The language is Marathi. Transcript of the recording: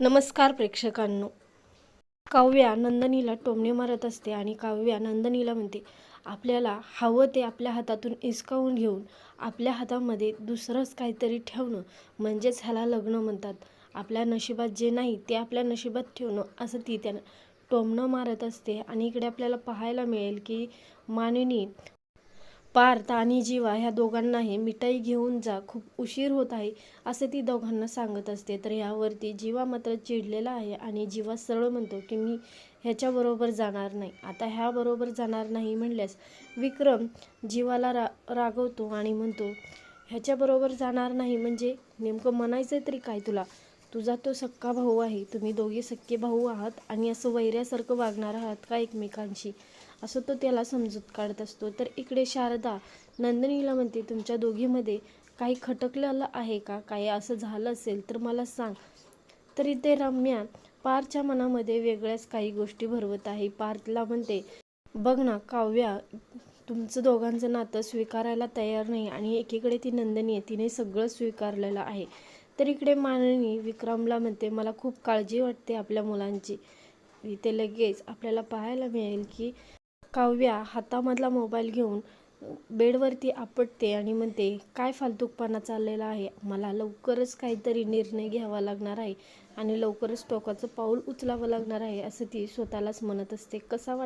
नमस्कार प्रेक्षकांनो. काव्या नंदनीला टोमणे मारत असते आणि काव्या नंदनीला म्हणते आपल्याला हवं ते आपल्या हातातून हिसकावून घेऊन आपल्या हातामध्ये दुसरंच काहीतरी ठेवणं म्हणजेच ह्याला लग्न म्हणतात. आपल्या नशिबात जे नाही ते आपल्या नशिबात ठेवणं असं ती त्यानं टोमणं मारत असते. आणि इकडे आपल्याला पाहायला मिळेल की मानिनी पार्थ आणि जीवा ह्या दोघांनाही मिठाई घेऊन जा खूप उशीर होत आहे असे ती दोघांना सांगत असते. तर ह्यावरती जीवा मात्र चिडलेला आहे आणि जीवा सरळ म्हणतो की मी ह्याच्याबरोबर जाणार नाही. आता ह्याबरोबर जाणार नाही म्हणल्यास विक्रम जीवाला रा रागवतो आणि म्हणतो ह्याच्याबरोबर जाणार नाही म्हणजे नेमकं म्हणायचं तरी काय तुला? तुझा तो सक्का भाऊ आहे. तुम्ही दोघे सक्के भाऊ आहात आणि असं वैऱ्यासारखं वागणार आहात का एकमेकांशी? असं तो त्याला समजूत काढत असतो. तर इकडे शारदा नंदिनीला म्हणते तुमच्या दोघीमध्ये काही खटकलेलं आहे का? काही असं झालं असेल तर मला सांग. तरी ते रम्या पारच्या मनामध्ये वेगळ्याच काही गोष्टी भरवत आहे. पार्थला म्हणते बघ ना काव्या तुमचं दोघांचं नातं स्वीकारायला तयार नाही आणि एकीकडे ती नंदनी आहे. तिने सगळं स्वीकारलेलं आहे. तर इकडे माननी विक्रमला म्हणते मला खूप काळजी वाटते आपल्या मुलांची. इथे लगेच आपल्याला पाहायला मिळेल की काव्या हातामधला मोबाईल घेऊन बेडवरती आपटते आणि म्हणते काय फालतूकपणा चाललेला आहे? मला लवकरच काहीतरी निर्णय घ्यावा लागणार आहे आणि लवकरच टोकाचं पाऊल उचलावं लागणार आहे असं ती स्वतःलाच म्हणत असते. कसा वाट